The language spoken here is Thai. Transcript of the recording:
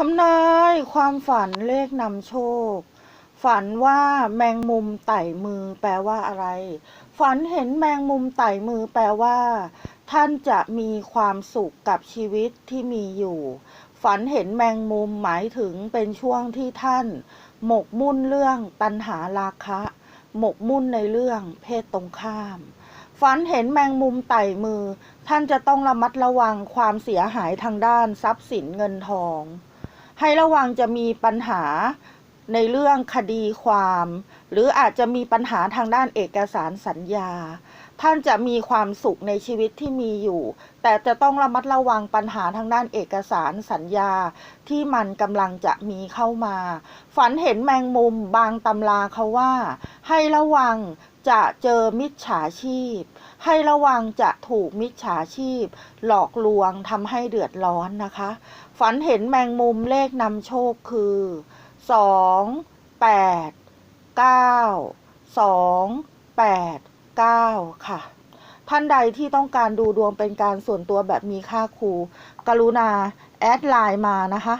ทำนายความฝันเลขนำโชค ฝันว่าแมงมุมไต่มือแปลว่าอะไร ฝันเห็นแมงมุมไต่มือแปลว่า ท่านจะมีความสุขกับชีวิตที่มีอยู่ ฝันเห็นแมงมุมหมายถึงเป็นช่วงที่ท่าน หมกมุ่นเรื่องตัณหาราคะ หมกมุ่นในเรื่องเพศตรงข้าม ฝันเห็นแมงมุมไต่มือ ท่านจะต้องระมัดระวังความเสียหายทางด้านทรัพย์สินเงินทอง ให้ระวังจะมีปัญหาในเรื่องคดีความ หรืออาจจะมีปัญหาทางด้านเอกสารสัญญา ท่านจะมีความสุขในชีวิตที่มีอยู่ แต่จะต้องระมัดระวังปัญหาทางด้านเอกสารสัญญา ที่มันกำลังจะมีเข้ามา ฝันเห็นแมงมุมบางตำราเขาว่า ให้ระวัง จะเจอมิจฉาชีพ ให้ระวังจะถูกมิจฉาชีพ หลอกลวงทำให้เดือดร้อนนะคะ ฝันเห็นแมงมุมเลขนำโชคคือสองแปดเก้าสองแปดเก้าค่ะ ท่านใดที่ต้องการดูดวงเป็นการส่วนตัวแบบมีค่าครู กรุณา แอดไลน์มานะคะ